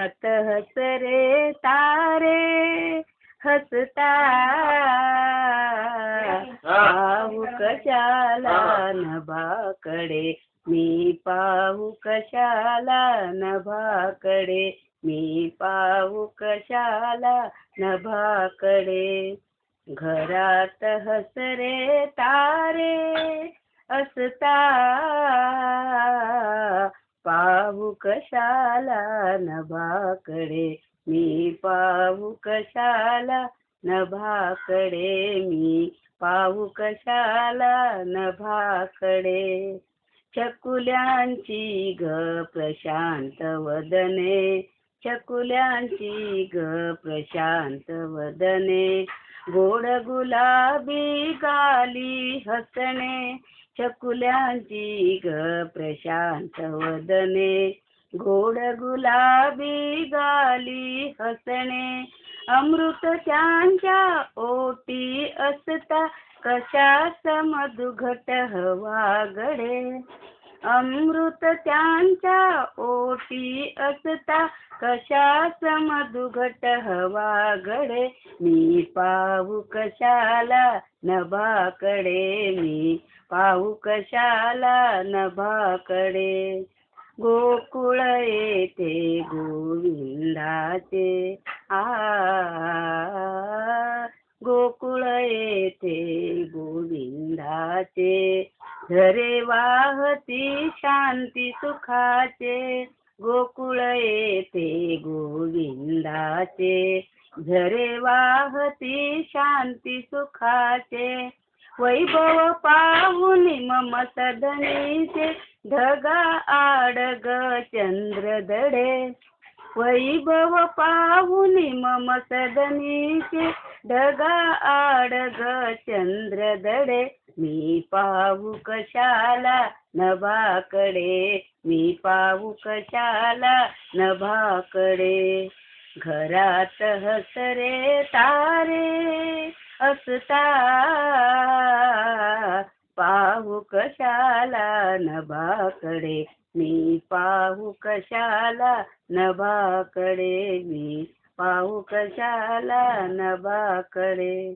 घरात हसरे तारे हसता. पाहू कशाला नभाकडे मी पाहू कशाला नभाकडे मी पाहू कशाला नभाकडे. घरात हसरे तारे असता. पाहू कशाला नभाकडे? मी पाहू कशाला नभाकडे? मी पाहू कशाला नभाकडे? चकुल्यांची ग प्रशांत वदने चकुल्यांची ग प्रशांत वदने गोड गुलाबी गाली हसणे चकुल्यांची ग प्रशांत वदने गोड गुलाबी गाली हसणे अमृत त्यांच्या ओटी असता कशा समधुघट हवा गडे? अमृत त्यांच्या ओटी असता कशा समधुघट हवा गडे? मी पाहू कशाला नभाकडे मी पाहू कशाला नभाकडे. गोकुळ येथे गोविंदाचे. आ गोकुळ येथे गोविंदाचे. झरे वाहती शांती सुखाचे. गोकुळ येते गोविंदाचे. झरे वाहती शांती सुखाचे. वैभव पाहून मम सदनीचे ढगा आडग चंद्र दडे. वैभव पाहून मम सदनीचे ढगा आडग चंद्र दडे. मी पाहू कशाला नभाकडे? मी पाहू कशाला नभाकडे? घरात हसरे तारे. असता. पाहू कशाला नभाकडे मी पाहू कशाला नभाकडे मी पाहू कशाला नभाकडे.